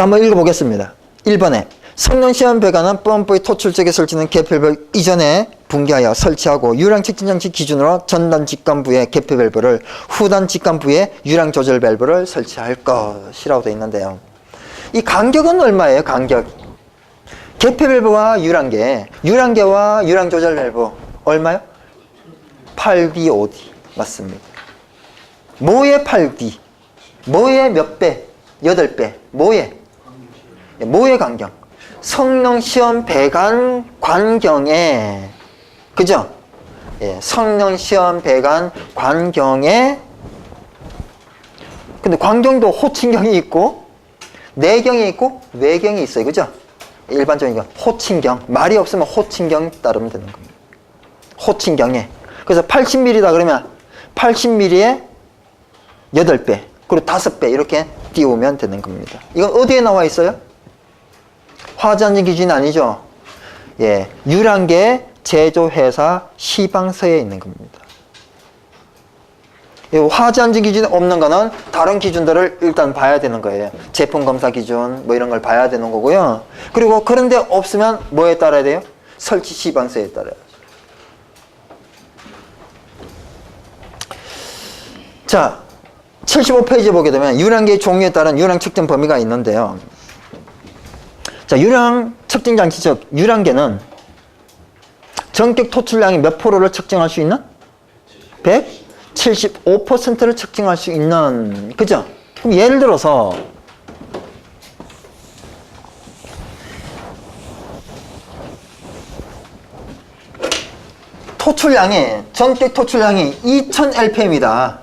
자, 한번 읽어보겠습니다. 1번에 성능시험 배관은 펌프의 토출쪽에 설치는 개폐밸브 이전에 붕괴하여 설치하고 유량 측정 장치 기준으로 전단 직관부에 개폐 밸브를 후단 직관부에 유량 조절 밸브를 설치할 것이라고 되어 있는데요. 이 간격은 얼마예요? 간격. 개폐 밸브와 유량계, 유량계와 유량 조절 밸브 얼마요? 8D, 5D 맞습니다. 뭐의 8D? 뭐의 몇 배? 8배. 뭐의? 예, 뭐의 간격? 성능 시험 배관 관경에 그죠? 예, 성능 시험 배관 관경에 근데 관경도 호칭경이 있고 내경이 있고 외경이 있어요. 그죠? 일반적인 경 호칭경 말이 없으면 호칭경 따르면 되는 겁니다. 호칭경에 그래서 80mm다 그러면 80mm에 8배 그리고 5배 이렇게 띄우면 되는 겁니다. 이건 어디에 나와 있어요? 화전지 기준 아니죠? 예, 유랑계 제조회사 시방서에 있는 겁니다. 이 화전지 기준 없는 거는 다른 기준들을 일단 봐야 되는 거예요. 제품 검사 기준 뭐 이런 걸 봐야 되는 거고요. 그리고 그런데 없으면 뭐에 따라야 돼요? 설치 시방서에 따라요. 자, 75페이지 보게 되면 유량계의 종류에 따른 유량 측정 범위가 있는데요. 자, 유량 측정 장치 즉 유량계는 전격 토출량이 몇 프로를 측정할 수 있는? 175%를 측정할 수 있는 그죠? 그럼 예를 들어서 토출량이 전격 토출량이 2000lpm이다.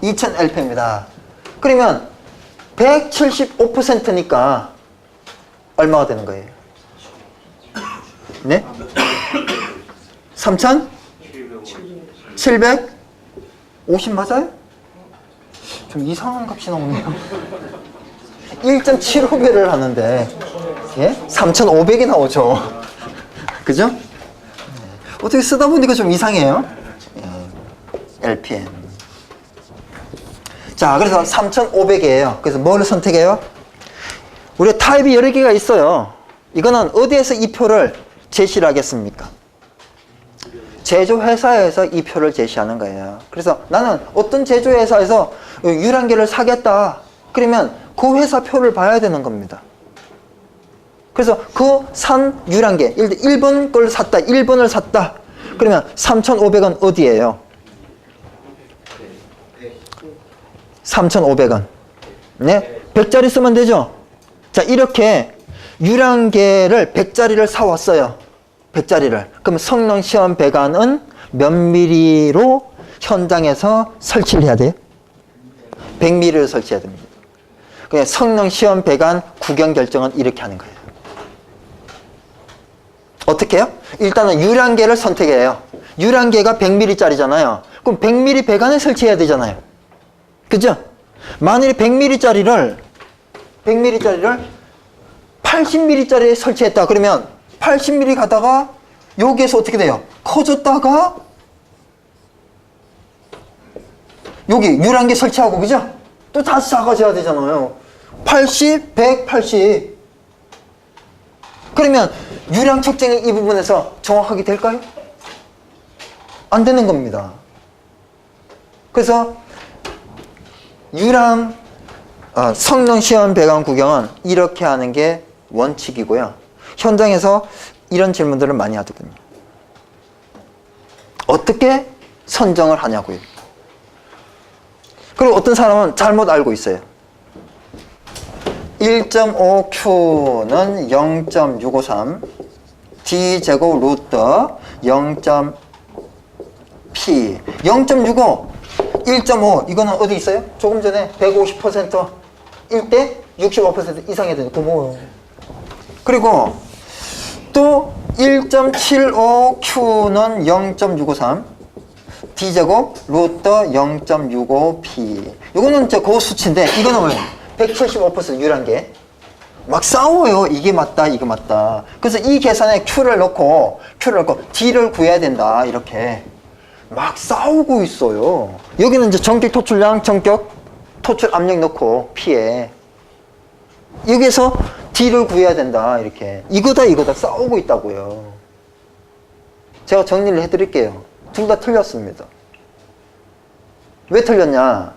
2000lpm이다. 그러면 175%니까 얼마가 되는 거예요? 네? 3,000? 750 맞아요? 좀 이상한 값이 나오네요. 1.75배를 하는데 예? 3,500이 나오죠. 그죠? 네. 어떻게 쓰다 보니까 좀 이상해요. 예. LPM. 자, 그래서 3,500이에요. 그래서 뭐를 선택해요? 우리 타입이 여러 개가 있어요. 이거는 어디에서 이 표를 제시를 하겠습니까? 제조회사에서 이 표를 제시하는 거예요. 그래서 나는 어떤 제조회사에서 유랑계를 사겠다. 그러면 그 회사 표를 봐야 되는 겁니다. 그래서 그 산 유랑계, 1번 걸 샀다, 1번을 샀다. 그러면 3,500원 어디예요? 3,500원. 네? 100짜리 쓰면 되죠? 자, 이렇게 유량계를 100짜리를 사왔어요. 100짜리를. 그럼 성능 시험 배관은 몇 미리로 현장에서 설치를 해야 돼요? 100미리를 설치해야 됩니다. 그냥 성능 시험 배관 구경 결정은 이렇게 하는 거예요. 어떻게 해요? 일단은 유량계를 선택해요. 유량계가 100mm짜리잖아요. 그럼 100mm 배관에 설치해야 되잖아요. 그죠? 만일에 100mm짜리를 100mm짜리를 80mm짜리에 설치했다. 그러면 80mm 가다가 여기에서 어떻게 돼요? 커졌다가 여기 유랑계 설치하고 그죠? 또 다시 작아져야 되잖아요. 80, 180. 그러면 유량 측정이 이 부분에서 정확하게 될까요? 안 되는 겁니다. 그래서 유랑 어, 성능 시험 배관 구경은 이렇게 하는 게 원칙이고요. 현장에서 이런 질문들을 많이 하거든요. 어떻게 선정을 하냐고요. 그리고 어떤 사람은 잘못 알고 있어요. 1.5Q는 0.653, D제곱 루트 0.P, 0.65, 1.5 이거는 어디 있어요? 조금 전에 150% 1대 65% 이상이 되는 고모 그리고 또 1.75Q는 0.653 D제곱 루트 0.65P 이거는 이제 그 수치인데 이거는 뭐예요? 175% 유란계 막 싸워요. 이게 맞다 이거 맞다. 그래서 이 계산에 Q를 넣고 Q를 넣고 D를 구해야 된다 이렇게 막 싸우고 있어요. 여기는 이제 전격 토출량, 전격 토출 압력 넣고 피해. 여기서 D를 구해야 된다. 이렇게. 이거다, 이거다. 싸우고 있다고요. 제가 정리를 해드릴게요. 둘 다 틀렸습니다. 왜 틀렸냐?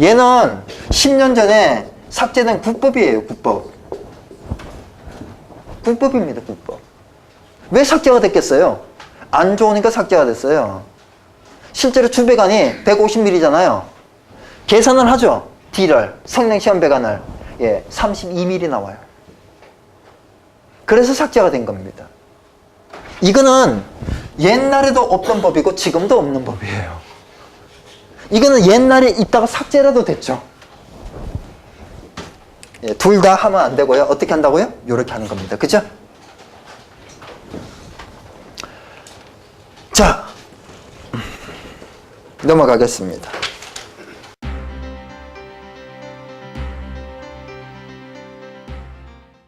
얘는 10년 전에 삭제된 국법이에요, 국법. 국법입니다, 국법. 왜 삭제가 됐겠어요? 안 좋으니까 삭제가 됐어요. 실제로 주배관이 150mm잖아요. 계산을 하죠. D를, 성능 시험 배관을. 예, 32mm 나와요. 그래서 삭제가 된 겁니다. 이거는 옛날에도 없던 법이고 지금도 없는 법이에요. 이거는 옛날에 있다가 삭제라도 됐죠. 예, 둘 다 하면 안 되고요. 어떻게 한다고요? 이렇게 하는 겁니다. 그죠? 자, 넘어가겠습니다.